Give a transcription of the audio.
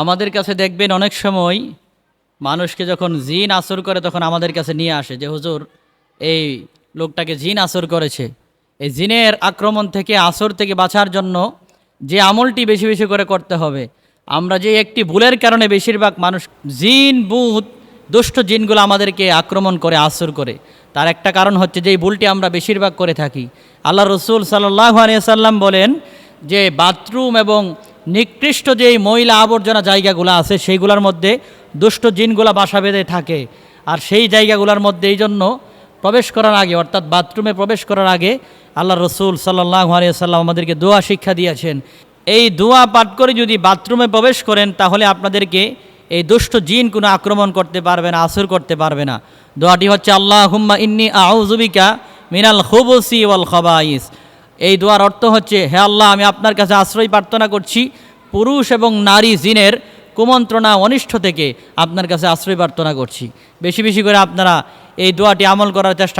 আমাদের কাছে দেখবেন অনেক সময় মানুষকে যখন জিন আসর করে, তখন আমাদের কাছে নিয়ে আসে যে, হুজুর, এই লোকটাকে জিন আসর করেছে। এই জিনের আক্রমণ থেকে, আসর থেকে বাঁচার জন্য যে আমলটি বেশি বেশি করে করতে হবে। আমরা যে একটি ভুলের কারণে বেশিরভাগ মানুষ জিন বুধ দুষ্ট জিনগুলো আমাদেরকে আক্রমণ করে, আসর করে। তার একটা কারণ হচ্ছে যে, এই ভুলটি আমরা বেশিরভাগ করে থাকি। আল্লাহ রসুল সাল্লাহ আলিয়া সাল্লাম বলেন যে, বাথরুম এবং নিকৃষ্ট যেই ময়লা আবর্জনা জায়গাগুলো আছে, সেইগুলোর মধ্যে দুষ্ট জিনগুলা বাসা বেঁধে থাকে। আর সেই জায়গাগুলোর মধ্যে এই জন্য প্রবেশ করার আগে, অর্থাৎ বাথরুমে প্রবেশ করার আগে আল্লাহ রসুল সাল্লাহ সাল্লাম আমাদেরকে দোয়া শিক্ষা দিয়েছেন। এই দোয়া পাঠ করে যদি বাথরুমে প্রবেশ করেন, তাহলে আপনাদেরকে এই দুষ্ট জিন কোনো আক্রমণ করতে পারবে না, আসর করতে পারবে না। দোয়াটি হচ্ছে আল্লাহ হুম্মা ইন্নি আউজুবিকা মিনাল খুবসি ওয়াল খবাইস। এই দোয়ার অর্থ হচ্ছে, হে আল্লাহ, আমি আপনার কাছে আশ্রয় প্রার্থনা করছি, পুরুষ এবং নারী জিনের কুমন্ত্রণা অনিষ্ঠ থেকে আপনার কাছে আশ্রয় প্রার্থনা করছি। বেশি বেশি করে আপনারা এই দোয়াটি আমল করার চেষ্টা